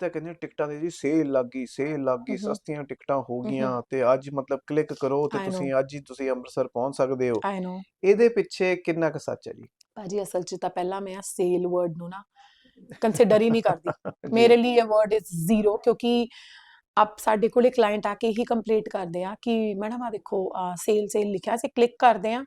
ਤਾਂ ਕਹਿੰਦੇ ਟਿਕਟਾਂ ਦੀ ਜੀ ਸੇਲ ਲੱਗ ਗਈ ਸੇਲ ਲੱਗ ਗਈ ਸਸਤੀਆਂ ਟਿਕਟਾਂ ਹੋ ਗਈਆਂ ਤੇ ਅੱਜ ਮਤਲਬ ਕਲਿੱਕ ਕਰੋ ਤੇ ਤੁਸੀਂ ਅੱਜ ਹੀ ਤੁਸੀਂ ਅੰਮ੍ਰਿਤਸਰ ਪਹੁੰਚ ਸਕਦੇ ਹੋ। ਆਈ ਨੋ ਇਹਦੇ ਪਿੱਛੇ ਕਿੰਨਾ ਕੁ ਸੱਚ ਹੈ ਜੀ? ਭਾਜੀ ਅਸਲ 'ਚ ਤਾਂ ਪਹਿਲਾਂ ਮੈਂ ਸੇਲ ਵਰਡ ਨੂੰ ਨਾ ਕੰਸੀਡਰ ਹੀ ਨਹੀਂ ਕਰਦੀ। ਮੇਰੇ ਲਈ ਇਹ ਵਰਡ ਇਜ਼ ਜ਼ੀਰੋ ਕਿਉਂਕਿ ਆਪ ਸਾਡੇ ਕੋਲੇ ਕਲਾਇੰਟ ਆ ਕੇ ਹੀ ਕੰਪਲੀਟ ਕਰਦੇ ਆ ਕਿ ਮੈਡਮ ਆ ਦੇਖੋ ਸੇਲ ਸੇਲ ਲਿਖਿਆ ਸੀ ਕਲਿੱਕ ਕਰਦੇ ਆ।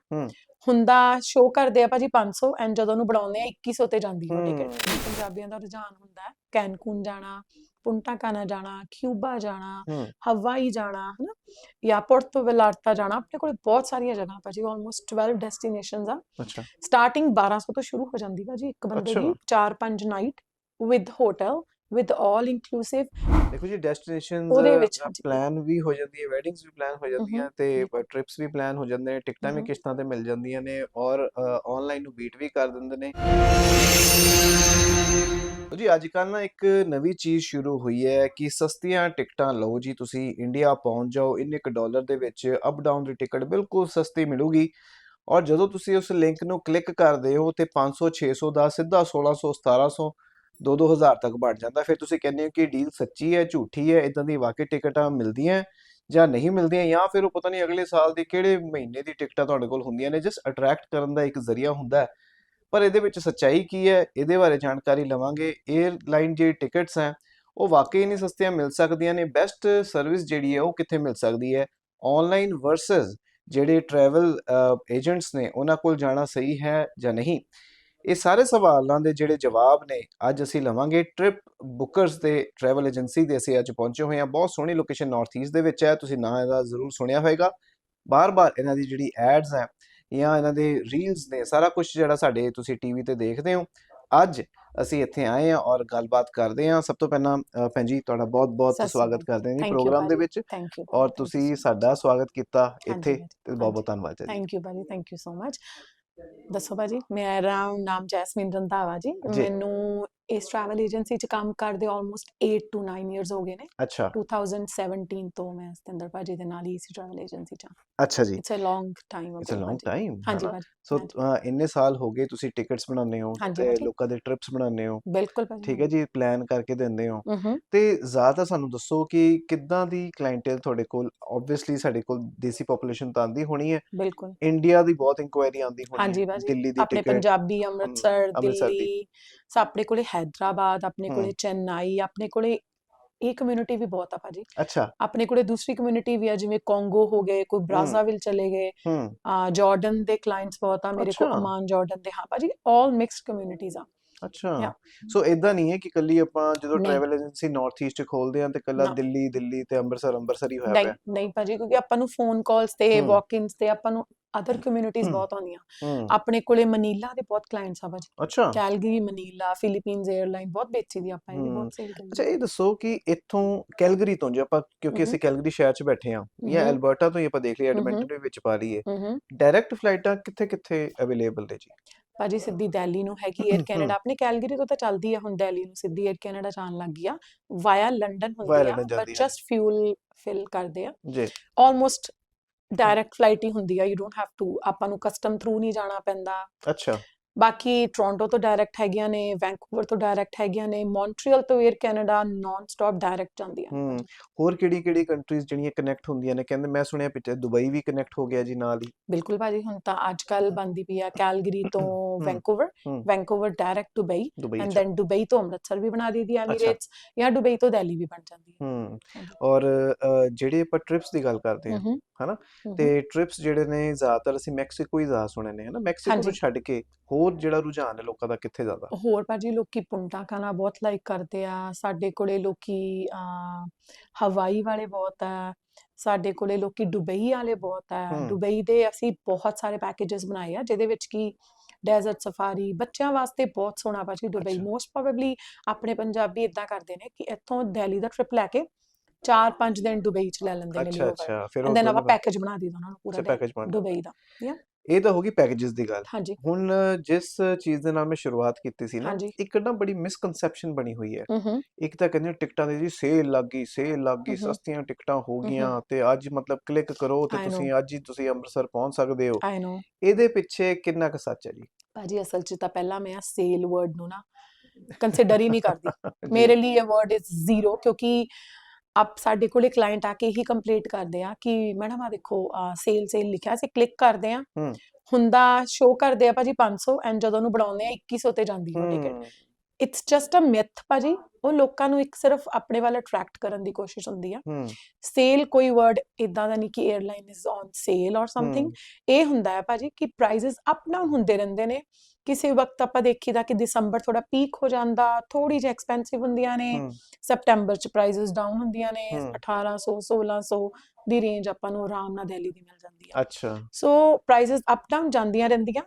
ਹੁੰਦਾ ਸ਼ੋ ਕਰਦੇ ਆ ਭਾਜੀ 500 ਐਂਡ ਜਦੋਂ ਉਹਨੂੰ ਬਣਾਉਂਦੇ ਆ 2100 ਤੇ ਜਾਂਦੀ ਹੂੰ। ਟਿਕਟ ਪੰਜਾਬੀਆਂ ਦਾ ਰੁਝਾਨ ਹੁੰਦਾ। ਹੈ ਕੈਨਕੂਨ ਜਾਣਾ ਪੁੰਟਾ ਕਾਨਾ ਜਾਣਾ ਕਿਊਬਾ ਜਾਣਾ ਹਵਾਈ ਜਾਣਾ ਹਨਾ? ਜਾਂ ਪੁਰਤੋ ਵੈਲਾਰਤਾ ਜਾਣਾ ਆਪਣੇ ਕੋਲੇ ਬਹੁਤ ਸਾਰੀਆਂ ਜਗ੍ਹਾ ਭਾਜੀ ਆਲਮੋਸਟ 12 ਡੈਸਟੀਨੇਸ਼ਨਸ ਆ। ਅੱਛਾ। ਸਟਾਰਟਿੰਗ 1200 ਤੋਂ ਸ਼ੁਰੂ ਹੋ ਜਾਂਦੀ ਭਾਜੀ ਇੱਕ ਬੰਦੇ ਦੀ 4-5 night with hotel with all inclusive ਦੇਖੋ ਜੀ ਡੈਸਟੀਨੇਸ਼ਨਸ ਪਲਾਨ ਵੀ ਹੋ ਜਾਂਦੀ ਹੈ ਵੈਡਿੰਗਸ ਵੀ ਪਲਾਨ ਹੋ ਜਾਂਦੀਆਂ ਤੇ ਟ੍ਰਿਪਸ ਵੀ ਪਲਾਨ ਹੋ ਜਾਂਦੇ ਨੇ ਟਿਕਟਾਂ ਵੀ ਕਿਸ਼ਤਾਂ ਤੇ ਮਿਲ ਜਾਂਦੀਆਂ ਨੇ ਔਰ ਆਨਲਾਈਨ ਨੂੰ ਬੀਟ ਵੀ ਕਰ ਦਿੰਦੇ ਨੇ। ਜੀ ਅੱਜ ਕੱਲ੍ਹ ਨਾ ਇੱਕ ਨਵੀਂ ਚੀਜ਼ ਸ਼ੁਰੂ ਹੋਈ ਹੈ ਕਿ ਸਸਤੀਆਂ ਟਿਕਟਾਂ ਲਓ ਜੀ, ਤੁਸੀਂ ਇੰਡੀਆ ਪਹੁੰਚ ਜਾਓ, ਇੰਨੇ ਕੁ ਡਾਲਰ ਦੇ ਵਿੱਚ ਅਪ ਡਾਊਨ ਦੀ ਟਿਕਟ ਬਿਲਕੁਲ ਸਸਤੀ ਮਿਲੂਗੀ ਔਰ ਜਦੋਂ ਤੁਸੀਂ ਉਸ ਲਿੰਕ ਨੂੰ ਕਲਿੱਕ ਕਰਦੇ ਹੋ ਤੇ 500 600 ਦਾ ਸਿੱਧਾ 1600 1700 2-2000 ਤੱਕ ਬਣ ਜਾਂਦਾ, ਫਿਰ ਤੁਸੀਂ ਕਹਿੰਦੇ ਹੋ ਕਿ ਡੀਲ ਸੱਚੀ ਹੈ, ਝੂਠੀ ਹੈ ਇਦਾਂ ਦੀ ਵਾਕਈ ਟਿਕਟਾਂ ਮਿਲਦੀਆਂ ਜਾਂ ਨਹੀਂ ਮਿਲਦੀਆਂ ਜਾਂ ਫਿਰ ਉਹ ਪਤਾ ਨਹੀਂ ਅਗਲੇ ਸਾਲ ਦੀ ਕਿਹੜੇ ਮਹੀਨੇ ਦੀ ਟਿਕਟਾਂ ਤੁਹਾਡੇ ਕੋਲ ਹੁੰਦੀਆਂ ਨੇ ਜਸਟ ਅਟਰੈਕਟ ਕਰਨ ਦਾ ਇੱਕ ਜ਼ਰੀਆ ਹੁੰਦਾ ਹੈ। ਪਰ ਇਹਦੇ ਵਿੱਚ ਸੱਚਾਈ ਕੀ ਹੈ? ਇਹਦੇ ਬਾਰੇ ਜਾਣਕਾਰੀ ਲਵਾਂਗੇ। 에ਅਰਲਾਈਨ ਜਿਹੜੀ ਟਿਕਟਸ ਹੈ, ਉਹ ਵਾਕਈ ਨਹੀਂ ਸਸਤੀਆਂ ਮਿਲ ਸਕਦੀਆਂ ਨੇ। ਬੈਸਟ ਸਰਵਿਸ ਜਿਹੜੀ ਹੈ, ਉਹ ਕਿੱਥੇ ਮਿਲ ਸਕਦੀ ਹੈ? ਆਨਲਾਈਨ ਵਰਸਸ ਜਿਹੜੇ ਟਰੈਵਲ ਏਜੰਟਸ ਨੇ, ਉਹਨਾਂ ਕੋਲ ਜਾਣਾ ਸਹੀ ਹੈ ਜਾਂ ਨਹੀਂ? ਇਹ ਸਾਰੇ ਸਵਾਲਾਂ ਦੇ ਜਿਹੜੇ ਜਵਾਬ ਨੇ, ਅੱਜ ਅਸੀਂ ਲਵਾਂਗੇ ਟ੍ਰਿਪ ਬੁੱਕਰਸ ਦੇ ਟਰੈਵਲ ਏਜੰਸੀ ਦੇ ਅਸੀਂ ਅੱਜ ਪਹੁੰਚੇ ਹੋਏ ਹਾਂ। ਬਹੁਤ ਸੋਹਣੀ ਲੋਕੇਸ਼ਨ ਨਾਰਥ ਈਸਟ ਦੇ ਵਿੱਚ ਹੈ। ਤੁਸੀਂ ਨਾਂ ਇਹਦਾ ਜ਼ਰੂਰ ਸੁਣਿਆ ਹੋਵੇਗਾ ਬਾਰ-ਬਾਰ ਇਹਨਾਂ ਦੀ ਜਿਹੜੀ ਐਡਸ ਹੈ ਜਾਂ ਇਹਨਾਂ ਦੇ ਰੀਲਸ ਨੇ ਸਾਰਾ ਕੁਝ ਜਿਹੜਾ ਸਾਡੇ ਤੁਸੀਂ ਟੀਵੀ ਤੇ ਦੇਖਦੇ ਹੋ। ਅੱਜ ਅਸੀਂ ਇੱਥੇ ਆਏ ਹਾਂ ਔਰ ਗੱਲਬਾਤ ਕਰਦੇ ਹਾਂ। ਸਭ ਤੋਂ ਪਹਿਲਾਂ ਭੈਣ ਜੀ ਤੁਹਾਡਾ ਬਹੁਤ-ਬਹੁਤ ਸਵਾਗਤ ਕਰਦੇ ਹਾਂ ਪ੍ਰੋਗਰਾਮ ਦੇ ਵਿੱਚ। ਔਰ ਤੁਸੀਂ ਸਾਡਾ ਸਵਾਗਤ ਕੀਤਾ ਇੱਥੇ। ਤੇ ਬਹੁਤ-ਬਹੁਤ ਧੰਨਵਾਦ ਜੀ। ਥੈਂਕ ਯੂ ਭਾਜੀ ਥੈਂਕ ਯੂ ਸੋ ਮਚ ਦੱਸੋ ਭਾਜੀ ਮੇਰਾ ਨਾਮ ਜੈਸਮੀਨ ਰੰਧਾਵਾ ਜੀ। ਮੈਨੂੰ ਇਸ ਟਰੈਵਲ ਏਜੰਸੀ 'ਚ ਕੰਮ ਕਰਦੇ ਆਲਮੋਸਟ 8 ਟੂ 9 ਇਅਰਸ ਹੋ ਗਏ ਨੇ। ਅੱਛਾ। 2017 ਤੋਂ ਮੈਂ ਸਤਿੰਦਰ ਭਾਜੀ ਦੇ ਨਾਲ ਹੀ ਇਸੇ ਟਰੈਵਲ ਏਜੰਸੀ 'ਚ ਅੱਛਾ ਜੀ। It's a long time it's a long time ਹਾਂਜੀ। ਸੋ ਇੰਨੇ ਸਾਲ ਹੋ ਗਏ ਤੁਸੀਂ ਟਿਕਟਸ ਬਣਾਉਂਦੇ ਹੋ ਤੇ ਲੋਕਾਂ ਦੇ ਟ੍ਰਿਪਸ ਬਣਾਉਂਦੇ ਹੋ। ਬਿਲਕੁਲ ਭਾਜੀ। ਠੀਕ ਹੈ ਜੀ ਪਲਾਨ ਕਰਕੇ ਦਿੰਦੇ ਹੋ। ਤੇ ਜ਼ਿਆਦਾ ਸਾਨੂੰ ਦੱਸੋ ਕਿ ਕਿੱਦਾਂ ਦੀ ਕਲਾਇੰਟੇਲ ਤੁਹਾਡੇ ਕੋਲ ਆਬਵੀਅਸਲੀ ਸਾਡੇ ਕੋਲ ਦੇਸੀ ਪੋਪੂਲੇਸ਼ਨ ਤਾਂ ਆਂਦੀ ਹੋਣੀ ਹੈ। ਬਿਲਕੁਲ। ਇੰਡੀਆ ਦੀ ਬਹੁਤ ਇਨਕੁਆਇਰੀ ਆਂਦੀ ਹੋਣੀ ਹੈ। ਦਿੱਲੀ ਦੀ ਆਪਣੇ ਟਿਕਟ ਪੰਜਾਬੀ ਅੰਮ੍ਰਿਤਸਰ ਦਿੱਲੀ ਆਪਣੇ ਕੋਲੇ ਹੈਦਰਾਬਾਦ ਆਪਣੇ ਕੋਲੇ ਹੂੰ ਚੇਨਈ ਆਪਣੇ ਕੋਲੇ ਇਹ ਕਮਿਊਨਿਟੀ ਵੀ ਬਹੁਤ ਆ ਭਾਜੀ ਅੱਛਾ ਆਪਣੇ ਕੋਲੇ ਦੂਸਰੀ ਕਮਿਊਨਿਟੀ ਵੀ ਆ ਜਿਵੇਂ ਕੋਂਗੋ ਹੋ ਗਏ ਕੋਈ ਹੂੰ ਬ੍ਰਾਜ਼ਾਵਿਲ ਚਲੇ ਗਏ ਹੂੰ ਆ ਜਾਰਡਨ ਦੇ ਕਲਾਇੰਟਸ ਬਹੁਤ ਆ ਮੇਰੇ ਕੋਲ ਅੱਛਾ ਅਮਾਨ ਜਾਰਡਨ ਦੇ ਹਾਂ ਭਾਜੀ 올 ਮਿਕਸਡ ਕਮਿਊਨਿਟੀਜ਼ ਆ ਅੱਛਾ। ਸੋ ਇਦਾਂ ਨਹੀਂ ਹੈ ਕਿ ਕੱਲੀ ਆਪਾਂ ਜਦੋਂ ਟਰੈਵਲ ਏਜੰਸੀ ਨਾਰਥ ਈਸਟ ਖੋਲਦੇ ਆ ਤੇ ਕੱਲਾ ਦਿੱਲੀ ਦਿੱਲੀ ਤੇ ਅੰਮ੍ਰਿਤਸਰ ਅੰਮ੍ਰਿਤਸਰ ਹੀ ਹੋਇਆ ਪਿਆ। ਨਹੀਂ ਭਾਜੀ ਕਿਉਂਕਿ ਆਪਾਂ ਨੂੰ ਫੋਨ ਕਾਲਸ ਤੇ ਵਾਕ-ਇਨਸ ਤੇ ਆਪਾਂ ਨੂੰ ਅਦਰ ਕਮਿਊਨਿਟੀਜ਼ ਬਹੁਤ ਆਉਂਦੀਆਂ। ਆਪਣੇ ਕੋਲੇ ਮਨੀਲਾ ਦੇ ਬਹੁਤ ਕਲਾਇੰਟਸ ਆ ਭਾਜੀ। ਅੱਛਾ। ਕੈਲਗਰੀ ਮਨੀਲਾ ਫਿਲੀਪੀਨਸ 에ਅਰਲਾਈਨ ਬਹੁਤ ਵੇਚੀ ਦੀ ਆਪਾਂ ਇਹ ਬਹੁਤ ਸੇਲ ਅੱਛਾ ਇਹ ਦੱਸੋ ਕਿ ਇੱਥੋਂ ਕੈਲਗਰੀ ਤੋਂ ਜੇ ਆਪਾਂ ਕਿਉਂਕਿ ਅਸੀਂ ਕੈਲਗਰੀ ਸ਼ਹਿਰ 'ਚ ਬੈਠੇ ਹਾਂ ਜਾਂ ਐਲਬਰਟਾ ਤੋਂ ਹੀ ਆਪਾਂ ਦੇਖ ਲਈਏ ਹੂੰ ਐਡਮਿੰਟਨ ਵਿੱਚ ਪਾ ਲਈਏ। ਡਾਇਰੈਕਟ ਫਲਾਈਟਾਂ ਕਿੱਥੇ ਕਿੱਥੇ ਅਵੇਲੇਬਲ ਨੇ ਜੀ? ਭਾਜੀ ਸਿੱਧੀ ਦਿੱਲੀ ਨੂੰ ਹੈਗੀ 에ਅਰ ਕੈਨੇਡਾ ਆਪਣੇ ਕੈਲਗਰੀ ਤੋਂ ਤਾਂ ਚੱਲਦੀ ਆ ਹੁਣ ਦਿੱਲੀ ਨੂੰ। ਸਿੱਧੀ 에ਅਰ ਕੈਨੇਡਾ ਜਾਣ ਲੱਗ ਗਈ ਆ। ਵਾਇਆ ਲੰਡਨ ਹੁੰਦੀ ਆ ਬਟ ਜਸਟ ਫਿਊਲ ਫਿਲ ਕਰਦੇ ਆ। ਜੀ। ਆਲਮੋਸਟ ਡਾਇਰੈਕਟ ਫਲਾਈਟ ਹੀ ਹੁੰਦੀ ਆ। ਯੂ ਡੋਨਟ ਹੈਵ ਟੂ ਆਪਾਂ ਨੂੰ ਕਸਟਮ ਥਰੂ ਨਹੀਂ ਜਾਣਾ ਪੈਂਦਾ। ਅੱਛਾ। ਬਾਕੀ ਟੋਰਾਂਟੋ ਤੋਂ ਡਾਇਰੈਕਟ ਹੈਗੀਆਂ ਨੇ ਵੈਂਕੂਵਰ ਤੋਂ ਡਾਇਰੈਕਟ ਹੈਗੀਆਂ ਨੇ ਮੌਂਟਰੀਅਲ ਤੋਂ Air Canada non stop direct ਜਾਂਦੀਆਂ ਹੂੰ ਹੋਰ ਕਿਹੜੀ ਕਿਹੜੀ ਕੰਟਰੀਜ਼ ਜਿਹੜੀਆਂ ਕਨੈਕਟ ਹੁੰਦੀਆਂ ਨੇ? ਕਹਿੰਦੇ ਮੈਂ ਸੁਣਿਆ ਪਿੱਛੇ ਦੁਬਈ ਵੀ ਕਨੈਕਟ ਹੋ ਗਿਆ ਜੀ ਨਾਲ ਹੀ। ਬਿਲਕੁਲ ਭਾਜੀ ਹੁਣ ਤਾਂ ਅੱਜ ਕੱਲ ਬੰਦੀ ਪਈ ਆ ਕੈਲਗਰੀ ਤੋਂ Vancouver Vancouver direct Dubai. And then Dubai ਤੋਂ ਅੰਮ੍ਰਿਤਸਰ ਵੀ ਬਣਾ ਦਿੱਤੀ ਐਮੀਰੇਟਸ ਜਾਂ ਦੁਬਈ ਤੋਂ ਦਿੱਲੀ ਵੀ ਬਣ ਜਾਂਦੀ ਹੈ ਹੂੰ ਔਰ ਜਿਹੜੇ ਆਪਾਂ ਟ੍ਰਿਪਸ ਦੀ ਗੱਲ ਕਰਦੇ ਹਾਂ ਹਨਾ? ਤੇ ਟ੍ਰਿਪਸ ਜਿਹੜੇ ਨੇ ਜ਼ਿਆਦਾਤਰ ਅਸੀਂ ਮੈਕਸੀਕੋ ਹੀ ਜ਼ਿਆਦਾ ਸੁਣੇ ਨੇ ਹਨਾ? ਮੈਕਸੀਕੋ ਨੂੰ ਹਾਂਜੀ। ਛੱਡ ਕੇ ਹੋਰ ਜਿਹੜਾ ਰੁਝਾਨ ਹੈ ਲੋਕਾਂ ਦਾ ਕਿੱਥੇ ਜ਼ਿਆਦਾ? ਹੋਰ ਭਾਜੀ ਲੋਕੀ ਪੁੰਟਾ ਖਾਣਾ ਬਹੁਤ ਲਾਈਕ ਕਰਦੇ ਆ ਸਾਡੇ ਕੋਲੇ ਲੋਕੀ ਹਵਾਈ ਵਾਲੇ ਬਹੁਤ ਆ ਸਾਡੇ ਕੋਲੇ ਲੋਕੀ ਦੁਬਈ ਵਾਲੇ ਬਹੁਤ ਆ ਦੁਬਈ ਦੇ ਅਸੀਂ ਬਹੁਤ ਸਾਰੇ ਪੈਕੇजेस ਬਣਾਏ ਆ ਜਿਹਦੇ ਵਿੱਚ ਕੀ ਡੈਜ਼ਰਟ ਸਫਾਰੀ ਬੱਚਿਆਂ ਵਾਸਤੇ ਬਹੁਤ ਸੋਹਣਾ ਭਾਜੀ ਦੁਬਈ ਅੱਛਾ। ਮੋਸਟ ਪ੍ਰੋਬੇਬਲੀ ਆਪਣੇ ਪੰਜਾਬੀ ਇਦਾਂ ਕਰਦੇ ਨੇ ਕਿ ਇੱਥੋਂ ਦਿੱਲੀ ਦਾ ਟ੍ਰਿਪ ਲੈ ਕੇ 4-5 ਦਿਨ ਦੁਬਈ ਚ ਲੈ ਲੈਂਦੇ ਨੇ ਅੱਛਾ ਲੀਓਵਰ ਅੱਛਾ ਫਿਰ ਐਂਡ ਉਹ ਦੈਨ ਆਪਾਂ ਦੋਨੋਂ ਪੈਕੇਜ ਬਣਾ ਦਈਦਾ ਉਹਨਾਂ ਨੂੰ ਪੂਰਾ ਅੱਛਾ ਦੁਬਈ ਦਾ। ਯਾ ਇਹ ਤਾਂ ਹੋ ਗਈ ਪੈਕੇजेस ਦੀ ਗੱਲ। ਹਾਂਜੀ। ਹੁਣ ਜਿਸ ਚੀਜ਼ ਦੇ ਨਾਲ ਮੈਂ ਸ਼ੁਰੂਆਤ ਕੀਤੀ ਸੀ ਨਾ ਹਾਂਜੀ। ਇੱਕ ਨਾ ਬੜੀ ਮਿਸਕਨਸੈਪਸ਼ਨ ਬਣੀ ਹੋਈ ਹੈ। ਇੱਕ ਤਾਂ ਕਹਿੰਦੇ ਟਿਕਟਾਂ ਦੀ ਜੀ ਸੇਲ ਲੱਗ ਗਈ ਸੇਲ ਲੱਗ ਗਈ ਸਸਤੀਆਂ ਟਿਕਟਾਂ ਹੋ ਗਈਆਂ ਤੇ ਅੱਜ ਮਤਲਬ ਕਲਿੱਕ ਕਰੋ ਤੇ ਤੁਸੀਂ ਅੱਜ ਹੀ ਤੁਸੀਂ ਅੰਮ੍ਰਿਤਸਰ ਪਹੁੰਚ ਸਕਦੇ ਹੋ। ਆਈ ਨੋ ਇਹਦੇ ਪਿੱਛੇ ਕਿੰਨਾ ਕੁ ਸੱਚ ਹੈ ਜੀ? ਭਾਜੀ ਅਸਲ 'ਚ ਤਾਂ ਪਹਿਲਾਂ ਮੈਂ ਸੇਲ ਵਰਡ ਨੂੰ ਨਾ ਕੰਸੀਡਰ ਹੀ ਨਹੀਂ ਕਰਦੀ। ਜੀ। ਮੇਰੇ ਲਈ ਇਹ ਵਰਡ ਇਜ਼ ਜ਼ੀਰੋ ਕਿਉਂਕਿ ਆਪ ਸਾਡੇ ਕੋਲੇ ਕਲਾਇੰਟ ਆ ਕੇ ਹੀ ਕੰਪਲੀਟ ਕਰਦੇ ਆ ਕਿ ਮੈਡਮ ਆ ਦੇਖੋ ਸੇਲ ਸੇਲ ਲਿਖਿਆ ਸੀ ਕਲਿੱਕ ਕਰਦੇ ਆ। ਹੁੰਦਾ ਸ਼ੋ ਕਰਦੇ ਆ ਭਾਜੀ 500 ਐਂਡ ਜਦੋਂ ਉਹਨੂੰ ਬਣਾਉਂਦੇ ਆ 2100 ਤੇ ਜਾਂਦੀ ਹੈ। Ticket it's just a myth ਭਾਜੀ। ਉਹ ਲੋਕਾਂ ਨੂੰ ਇੱਕ ਸਿਰਫ ਆਪਣੇ ਵੱਲ ਅਟਰੈਕਟ ਕਰਨ ਦੀ ਕੋਸ਼ਿਸ਼ ਹੁੰਦੀ ਆ। ਸੇਲ ਕੋਈ ਵਰਡ ਇਦਾਂ ਦਾ ਨਹੀਂ ਕਿ airline is on sale or something ਇਹ ਹੁੰਦਾ ਹੈ ਭਾਜੀ ਕਿ ਪ੍ਰਾਈਸਸ ਅਪ ਡਾਊਨ ਹੁੰਦੇ ਰਹਿੰਦੇ ਨੇ। ਕਿਸੇ ਵਕਤ ਆਪਾਂ ਦੇਖੀਦਾ ਕਿ ਦਸੰਬਰ ਥੋੜਾ ਪੀਕ ਹੋ ਜਾਂਦਾ ਥੋੜੀ ਜਿਹੀ ਐਕਸਪੈਂਸਿਵ ਹੁੰਦੀਆਂ ਨੇ ਹੂੰ। ਸਪਟੈਂਬਰ ਚ ਪ੍ਰਾਈਸਸ ਡਾਊਨ ਹੁੰਦੀਆਂ ਨੇ ਹੂੰ। 1800 1600 ਦੀ ਰੇਂਜ ਆਪਾਂ ਨੂੰ ਆਰਾਮ ਨਾਲ ਦਿੱਲੀ ਦੀ ਮਿਲ ਜਾਂਦੀ ਆ। ਅੱਛਾ। ਸੋ ਪ੍ਰਾਈਸਸ ਅਪ ਡਾਊਨ ਜਾਂਦੀਆਂ ਰਹਿੰਦੀਆਂ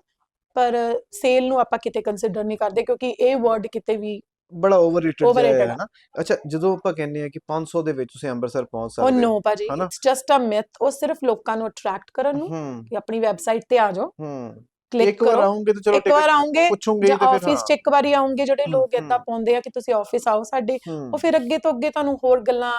ਪਰ ਸੇਲ ਨੂੰ ਆਪਾਂ ਕਿਤੇ ਕੰਸੀਡਰ ਨਹੀਂ ਕਰਦੇ ਕਿਉਂਕਿ ਇਹ ਵਰਡ ਕਿਤੇ ਵੀ ਬੜਾ ਓਵਰਰੇਟਡ ਹੈ। ਨਾ। ਅੱਛਾ ਜਦੋਂ ਆਪਾਂ ਕਹਿੰਦੇ ਆ ਕਿ 500 ਦੇ ਵਿੱਚ ਤੁਸੀਂ ਅੰਮ੍ਰਿਤਸਰ ਪਹੁੰਚ ਸਕਦੇ ਨੋ ਹੋ ਭਾਜੀ ਹਨਾ? ਇਟਸ ਜਸਟ ਅ ਮਿਥ ਉਹ ਸਿਰਫ ਲੋਕਾਂ ਨੂੰ ਅਟਰੈਕਟ ਕਰਨ ਨੂੰ ਹੂੰ। ਕਿ ਆਪਣੀ ਵੈਬਸਾਈਟ ਤੇ ਆ ਜਾਓ। ਹੂੰ। ਕਲਿੱਕ ਇੱਕ ਵਾਰ ਕਰੋ। ਆਉਂਗੇ ਤਾਂ ਚਲੋ ਇੱਕ ਵਾਰ ਆਉਂਗੇ ਪੁੱਛੋਗੇ ਜਾਂ ਤੇ ਫਿਰ ਆਫਿਸ ਚ ਇੱਕ ਵਾਰੀ ਆਉਂਗੇ ਜਿਹੜੇ ਲੋਕ ਹਮ। ਪਾਉਂਦੇ ਆ ਕਿ ਤੁਸੀਂ ਆਫਿਸ ਆਓ ਸਾਡੇ ਉਹ ਫਿਰ ਅੱਗੇ ਤੋਂ ਅੱਗੇ ਤੁਹਾਨੂੰ ਹੋਰ ਗੱਲਾਂ